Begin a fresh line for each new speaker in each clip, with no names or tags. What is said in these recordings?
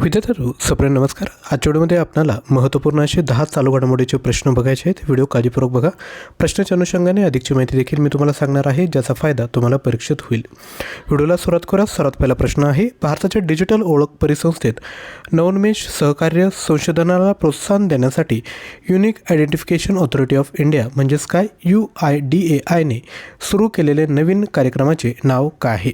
विद्यार्थ्यांनो सप्रे नमस्कार. आजच्या व्हिडिओमध्ये आपल्याला महत्त्वपूर्ण असे दहा चालू घडामोडीचे प्रश्न बघायचे आहेत व्हिडिओ काळजीपूर्वक बघा. प्रश्नाच्या अनुषंगाने अधिकची माहिती देखील मी तुम्हाला सांगणार आहे ज्याचा फायदा तुम्हाला परीक्षेत होईल. व्हिडिओला सुरुवात करा. सर्वात पहिला प्रश्न आहे भारताच्या डिजिटल ओळख परिसंस्थेत नवोन्मेष सहकार्य संशोधनाला प्रोत्साहन देण्यासाठी unique identification authority of India म्हणजेच काय? यू आय डी ए आयने सुरू केलेले नवीन कार्यक्रमाचे नाव काय आहे?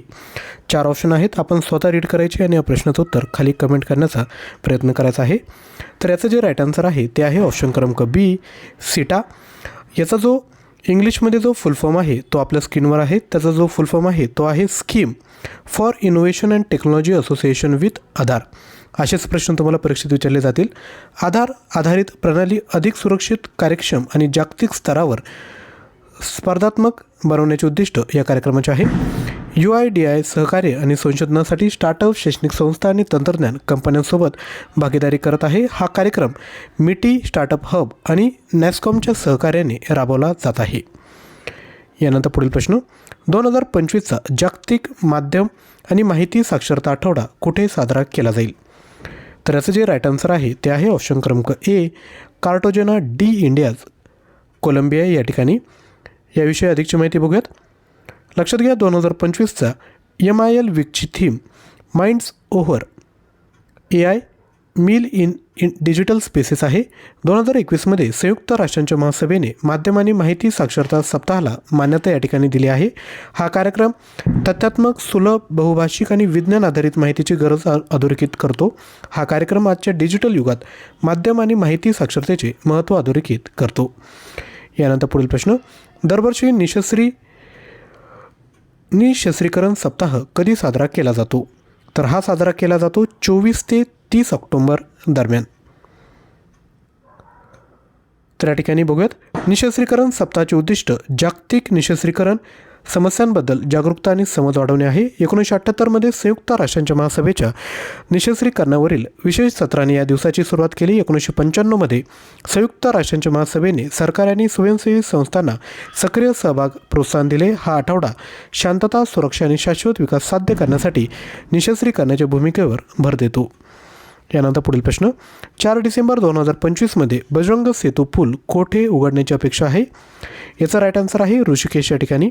चार ऑप्शन आहेत. आपण स्वतः रीड करायचे आणि या प्रश्नाचं उत्तर खाली कमेंट करण्याचा प्रयत्न करायचा आहे. तर याचं जे राईट आन्सर आहे ते आहे ऑप्शन क्रमांक बी सिटा याचा जो इंग्लिशमध्ये जो फुल फॉर्म आहे तो आपल्या स्क्रीनवर आहे. त्याचा जो फुल फॉर्म आहे तो आहे scheme for innovation and technology association with Aadhaar असेच प्रश्न तुम्हाला परीक्षेत विचारले जातील. आधार आधारित प्रणाली अधिक सुरक्षित कार्यक्षम आणि जागतिक स्तरावर स्पर्धात्मक बनवण्याचे उद्दिष्ट या कार्यक्रमाचे आहे. यू आय डी आय सहकार्य आणि संशोधनासाठी स्टार्टअप शैक्षणिक संस्था आणि तंत्रज्ञान कंपन्यांसोबत भागीदारी करत आहे हा कार्यक्रम मिटी स्टार्टअप हब आणि नॅस्कॉमच्या सहकार्याने राबवला जात आहे. यानंतर पुढील प्रश्न दोन हजार पंचवीसचा जागतिक माध्यम आणि माहिती साक्षरता आठवडा कुठे साजरा केला जाईल? तर याचं जे राईट आन्सर आहे ते आहे ऑप्शन क्रमांक A Cartagena D India's Colombia या ठिकाणी. याविषयी अधिकची माहिती बघूयात. लक्षात घ्या दोन हजार पंचवीसचा M I L विकची theme minds over A I mill in in digital spaces आहे. दोन हजार एकवीसमध्ये संयुक्त राष्ट्रांच्या महासभेने माध्यम आणि माहिती साक्षरता सप्ताहाला मान्यता या ठिकाणी दिली आहे. हा कार्यक्रम तथ्यात्मक सुलभ बहुभाषिक आणि विज्ञान आधारित माहितीची गरज अधोरेखित करतो. हा कार्यक्रम आजच्या डिजिटल युगात माध्यम आणि माहिती साक्षरतेचे महत्त्व अधोरेखित करतो. यानंतर पुढील प्रश्न. दरवर्षी निशस्त्री निशस्त्रीकरण सप्ताह कधी साजरा केला जातो? तर हा साजरा केला जातो चोवीस ते तीस ऑक्टोंबर दरम्यान. तर या ठिकाणी बघूयात. निशस्त्रीकरण सप्ताहाचे उद्दिष्ट जागतिक निशस्त्रीकरण समस्यांबद्दल जागरूकता आणि समज वाढवणे आहे. एकोणीसशे अठ्ठ्याहत्तरमध्ये संयुक्त राष्ट्रांच्या महासभेच्या निशस्त्रीकरणावरील विशेष सत्राने या दिवसाची सुरुवात केली. एकोणीसशे पंच्याण्णवमध्ये संयुक्त राष्ट्रांच्या महासभेने सरकार आणि स्वयंसेवी संस्थांना सक्रिय सहभाग प्रोत्साहन दिले. हा आठवडा शांतता सुरक्षा आणि शाश्वत विकास साध्य करण्यासाठी निशस्त्रीकरणाच्या भूमिकेवर भर देतो. यानंतर पुढील प्रश्न. चार डिसेंबर दोन हजार पंचवीसमध्ये बजरंग सेतू पूल कोठे उघडण्याची अपेक्षा आहे? याचा राईट आन्सर आहे ऋषिकेश या ठिकाणी.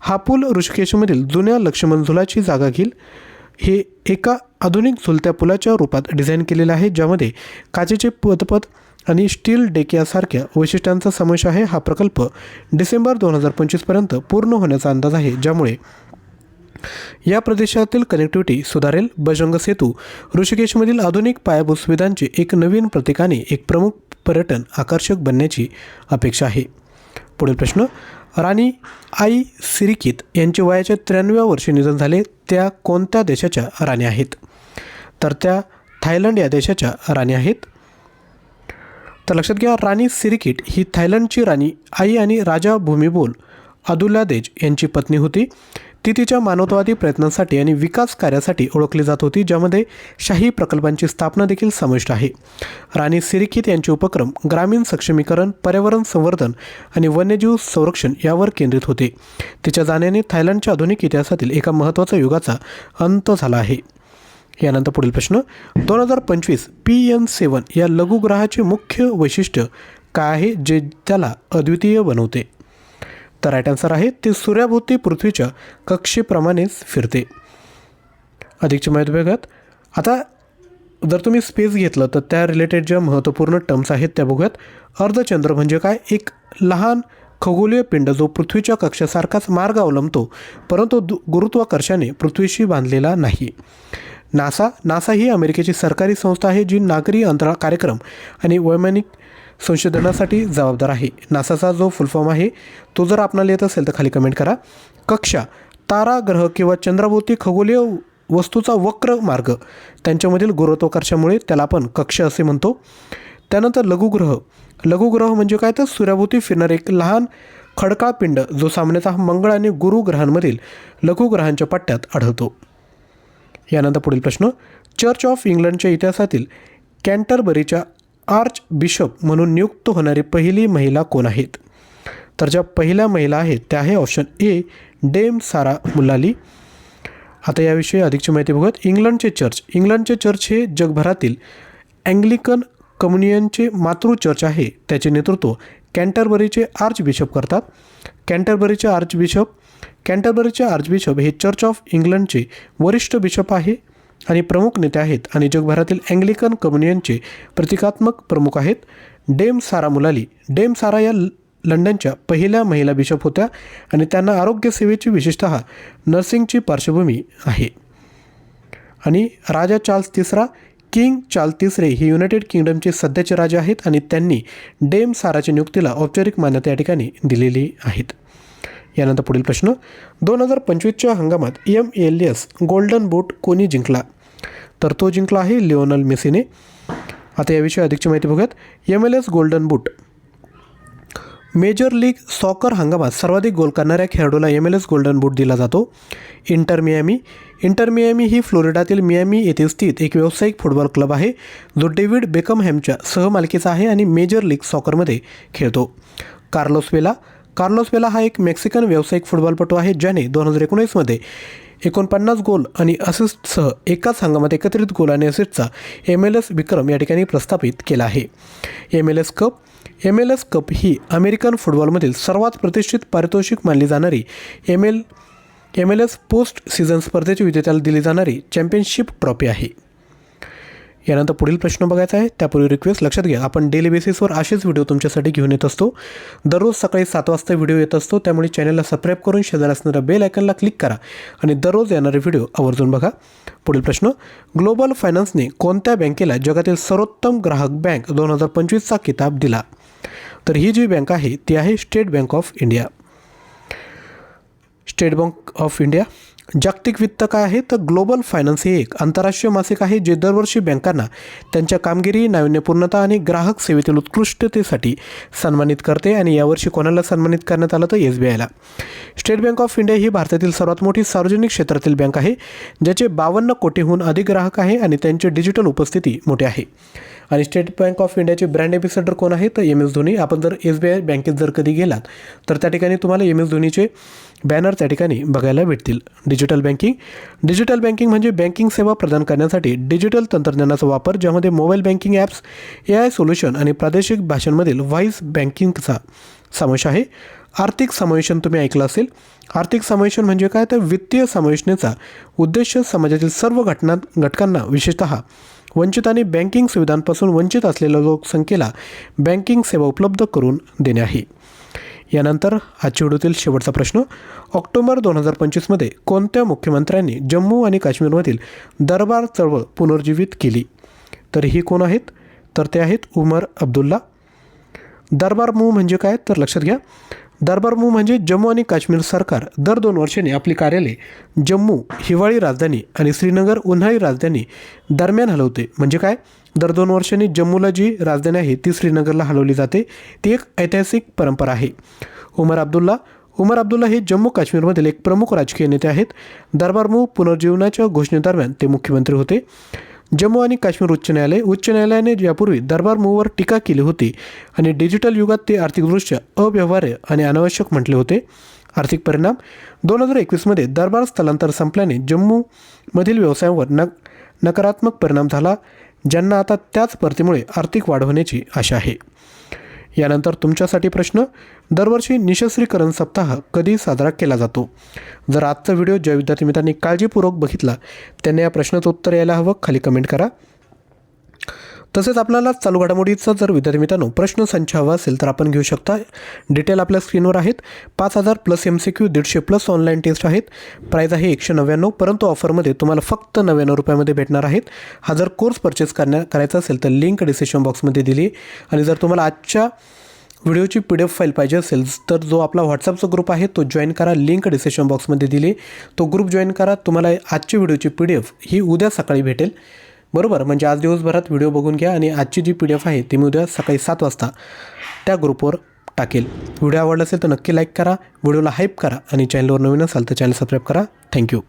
हा पूल ऋषिकेशमधील जुन्या लक्ष्मण झुलाची जागा घेईल. हे एका आधुनिक झुलत्या पुलाच्या रूपात डिझाईन केलेलं आहे ज्यामध्ये काचेचे पदपद आणि स्टील डेक यासारख्या वैशिष्ट्यांचा समावेश आहे. हा प्रकल्प डिसेंबर दोन हजार पंचवीसपर्यंत पूर्ण होण्याचा अंदाज आहे ज्यामुळे या प्रदेशातील कनेक्टिव्हिटी सुधारेल. बजरंग सेतू ऋषिकेशमधील आधुनिक पायाभूत सुविधांचे एक नवीन प्रतीकाने एक प्रमुख पर्यटन आकर्षक बनण्याची अपेक्षा आहे. पुढील प्रश्न राणी आई सिरिकित यांचे वयाच्या त्र्याण्णव्या वर्षी निधन झाले त्या कोणत्या देशाच्या राणी आहेत? तर त्या थायलंड या देशाच्या राणी आहेत. तर लक्षात घ्या राणी सिरिकिट ही थायलंडची राणी आई आणि राजा भूमिबोल अदुल्लादेज यांची पत्नी होती. ती तिच्या मानवतावादी प्रयत्नांसाठी आणि विकास कार्यासाठी ओळखली जात होती ज्यामध्ये शाही प्रकल्पांची स्थापना देखील समाविष्ट आहे. राणी सिरिकित यांचे उपक्रम ग्रामीण सक्षमीकरण पर्यावरण संवर्धन आणि वन्यजीव संरक्षण यावर केंद्रित होते. तिच्या जाण्याने थायलंडच्या आधुनिक इतिहासातील एका महत्त्वाच्या युगाचा अंत झाला आहे. यानंतर पुढील प्रश्न दोन हजार पंचवीस पी एन सेवन या लघुग्रहाचे मुख्य वैशिष्ट्य काय आहे जे त्याला अद्वितीय बनवते? तर राईट आन्सर आहे ते सूर्याभोवती पृथ्वीच्या कक्षेप्रमाणेच फिरते. अधिकची माहिती बघत आता जर तुम्ही स्पेस घेतलं तर त्या रिलेटेड ज्या महत्त्वपूर्ण टर्म्स आहेत त्या बघूयात. अर्धचंद्र म्हणजे काय? एक लहान खगोलीय पिंड जो पृथ्वीच्या कक्षासारखाच मार्ग अवलंबतो परंतु दु गुरुत्वाकर्षाने पृथ्वीशी बांधलेला नाही. नासा नासा ही अमेरिकेची सरकारी संस्था आहे जी नागरी अंतराळ कार्यक्रम आणि वैमानिक संशोधनासाठी जबाबदार आहे. नासाचा जो फुल फॉर्म आहे तो जर आपणाला येत असेल तर खाली कमेंट करा. कक्षा तारा ग्रह किंवा चंद्राभोवती खगोलीय वस्तूचा वक्र मार्ग. त्यांच्यामधील गुरुत्वाकर्षामुळे त्याला आपण कक्ष असे म्हणतो. त्यानंतर लघुग्रह. लघुग्रह म्हणजे काय? तर सूर्याभोवती फिरणारे एक लहान खडकाळ पिंड जो सामान्यतः मंगळ आणि गुरु ग्रहांमधील लघुग्रहांच्या पट्ट्यात आढळतो. यानंतर पुढील प्रश्न. चर्च ऑफ इंग्लंडच्या इतिहासातील कॅन्टरबरीच्या आर्च बिशप म्हणून नियुक्त होणारी पहिली महिला कोण आहेत? तर ज्या पहिल्या महिला आहेत त्या आहे ऑप्शन ए डेम सारा मुलाली. आता याविषयी अधिकची माहिती बघत इंग्लंडचे चर्च. इंग्लंडचे चर्च हे जगभरातील अँग्लिकन कम्युनियनचे मातृ चर्च आहे. त्याचे नेतृत्व कॅन्टरबरीचे आर्च बिशप करतात. कॅन्टरबरीचे आर्च बिशप कॅन्टरबरीचे आर्च बिशप हे चर्च ऑफ इंग्लंडचे वरिष्ठ बिशप आहे. आणि प्रमुख नेते आहेत आणि जगभरातील अँग्लिकन कम्युनियनचे प्रतिकात्मक प्रमुख आहेत. डेम सारा मुलाली डेम सारा या लंडनच्या पहिल्या महिला बिशप होत्या आणि त्यांना आरोग्यसेवेची विशेषतः नर्सिंगची पार्श्वभूमी आहे. आणि राजा चार्ल्स तिसरा किंग चार्ल्स तिसरे हे युनायटेड किंगडमचे सध्याचे राजे आहेत आणि त्यांनी डेम साराच्या नियुक्तीला औपचारिक मान्यता या ठिकाणी दिलेली आहेत. यानंतर पुढील प्रश्न. दोन हजार पंचवीसच्या हंगामात M L S golden boot कोणी जिंकला? तर तो जिंकला आहे लिओनल मेसीने आता याविषयी अधिकची माहिती बघूयात. M L S golden boot major league soccer हंगामात सर्वाधिक गोल करणाऱ्या खेळाडूला M L S golden boot दिला जातो. इंटर मियामी इंटर मियामी ही फ्लोरिडातील मियामी येथे स्थित एक व्यावसायिक फुटबॉल क्लब आहे. जो डेव्हिड बेकमहॅमच्या सहमालकीचा आहे आणि मेजर लीग सॉकरमध्ये खेळतो. कार्लोस वेला कार्लोस वेला हा एक मेक्सिकन व्यावसायिक फुटबॉलपटू आहे ज्याने दोन हजार एकोणीसमध्ये एकोणपन्नास गोल आणि असिस्टसह एकाच हंगामात एकत्रित गोल आणि असिस्टचा एम एल एस विक्रम या ठिकाणी प्रस्थापित केला आहे. M L S cup M L S cup ही अमेरिकन फुटबॉलमधील सर्वात प्रतिष्ठित पारितोषिक मानली जाणारी M L M L S post season स्पर्धेच्या विजेत्याला दिली जाणारी चॅम्पियनशिप ट्रॉफी आहे. यानंतर पुढील प्रश्न बघायचा आहे. त्यापूर्वी रिक्वेस्ट लक्षात घ्या. आपण डेली बेसिसवर असेच व्हिडिओ तुमच्यासाठी घेऊन येत असतो. दररोज सकाळी सात वाजता व्हिडिओ येत असतो. त्यामुळे चॅनलला सबस्क्राईब करून शेजारी असणाऱ्या बेल आयकनला क्लिक करा आणि दररोज येणारे व्हिडिओ आवर्जून बघा. पुढील प्रश्न ग्लोबल फायनान्सने कोणत्या बँकेला जगातील सर्वोत्तम ग्राहक बँक दोन हजार पंचवीसचा किताब दिला? तर ही जी बँक आहे ती आहे State Bank of India State Bank of India जागतिक वित्त काय आहे? तर ग्लोबल फायनान्स हे एक आंतरराष्ट्रीय मासिक आहे जे दरवर्षी बँकांना त्यांच्या कामगिरी नाविन्यपूर्णता आणि ग्राहक सेवेतील उत्कृष्टतेसाठी सन्मानित करते आणि यावर्षी कोणाला सन्मानित करण्यात आलं तर एस बी आयला. स्टेट बँक ऑफ इंडिया ही भारतातील सर्वात मोठी सार्वजनिक क्षेत्रातील बँक आहे ज्याचे बावन्न कोटीहून अधिक ग्राहक आहे आणि त्यांची डिजिटल उपस्थिती मोठी आहे. आणि स्टेट बँक ऑफ इंडियाचे ब्रँड एम्बेसेडर कोण आहे तर एम एस धोनी. आपण जर एस बी आय बँकेत जर कधी गेलात तर त्या ठिकाणी तुम्हाला एम एस धोनीचे बॅनर त्या ठिकाणी बघायला भेटतील. डिजिटल बँकिंग डिजिटल बँकिंग म्हणजे बँकिंग सेवा प्रदान करण्यासाठी डिजिटल तंत्रज्ञानाचा वापर ज्यामध्ये mobile banking apps A I solution आणि प्रादेशिक भाषांमधील व्हॉईस बँकिंगचा समावेश आहे. आर्थिक समावेशन तुम्ही ऐकलं असेल. आर्थिक समावेशन म्हणजे काय? तर वित्तीय समावेशनेचा उद्देश समाजातील सर्व घटना घटकांना विशेषतः वंचित आणि बँकिंग सुविधांपासून वंचित असलेल्या लोकसंख्येला बँकिंग सेवा उपलब्ध करून देणे आहे. यानंतर आजच्या व्हिडिओतील शेवटचा प्रश्न ऑक्टोबर दोन हजार पंचवीसमध्ये कोणत्या मुख्यमंत्र्यांनी जम्मू आणि काश्मीरमधील दरबार चळवळ पुनर्जीवित केली? तर ही कोण आहेत? तर ते आहेत उमर अब्दुल्ला. दरबार मूव म्हणजे काय? तर लक्षात घ्या. दरबार मूव म्हणजे जम्मू आणि काश्मीर सरकार. दर दोन वर्षांनी आपली कार्यालये जम्मू हिवाळी राजधानी आणि श्रीनगर उन्हाळी राजधानी दरम्यान हलवते. म्हणजे काय? दर दोन वर्षांनी जम्मूला जी राजधानी आहे ती श्रीनगरला हलवली जाते. ती एक ऐतिहासिक परंपरा आहे. उमर अब्दुल्ला. उमर अब्दुल्ला हे जम्मू काश्मीरमधील एक प्रमुख राजकीय नेते आहेत. दरबार मूव पुनर्जीवनाच्या घोषणेदरम्यान ते मुख्यमंत्री होते. जम्मू आणि काश्मीर उच्च न्यायालय उच्च न्यायालयाने यापूर्वी दरबार मूव्हवर टीका केली होती आणि डिजिटल युगात ते आर्थिकदृष्ट्या अव्यवहार्य आणि अनावश्यक म्हटले होते. आर्थिक परिणाम दोन हजार एकवीसमध्ये दरबार स्थलांतर संपल्याने जम्मूमधील व्यवसायांवर न नकारात्मक परिणाम झाला ज्यांना आता त्याच परतीमुळे आर्थिक वाढ होण्याची आशा आहे. यानंतर तुमच्यासाठी प्रश्न दरवर्षी निशस्त्रीकरण सप्ताह कधी साजरा केला जातो? जर आजचा व्हिडिओ ज्या विद्यार्थी मित्रांनी काळजीपूर्वक बघितला त्यांना या प्रश्नाचं उत्तर यायला हवं. खाली कमेंट करा. तसेच आपल्याला चालू घडामोडीचा जर विद्यार्थी मित्रांनो प्रश्न संच हवा असेल तर आपण घेऊ शकता. डिटेल आपल्या स्क्रीनवर आहेत. पाच हजार प्लस एम सी क्यू दीडशे प्लस ऑनलाईन टेस्ट आहेत. प्राईज आहे एकशे नव्याण्णव परंतु ऑफरमध्ये तुम्हाला फक्त नव्याण्णव रुपयामध्ये भेटणार आहेत. हा जर कोर्स परचेस करण्या करायचा असेल तर लिंक डिस्क्रिप्शन बॉक्समध्ये दिली. आणि जर तुम्हाला आजच्या व्हिडिओची पी डी एफ फाईल पाहिजे असेल तर जो आपला व्हॉट्सअपचा ग्रुप आहे तो जॉईन करा. लिंक डिस्क्रिप्शन बॉक्समध्ये दिली. तो ग्रुप जॉईन करा. तुम्हाला आजची व्हिडिओची पी डी एफ ही उद्या सकाळी भेटेल. बरोबर म्हणजे आज दिवसभरात व्हिडिओ बघून घ्या आणि आजची जी पी डी एफ आहे ती मी उद्या सकाळी सात वाजता त्या ग्रुपवर टाकेल. व्हिडिओ आवडला असेल तर नक्की लाईक करा व्हिडिओला हाईप करा आणि चॅनलवर नवीन असाल तर चॅनल सबस्क्राईब करा. थँक्यू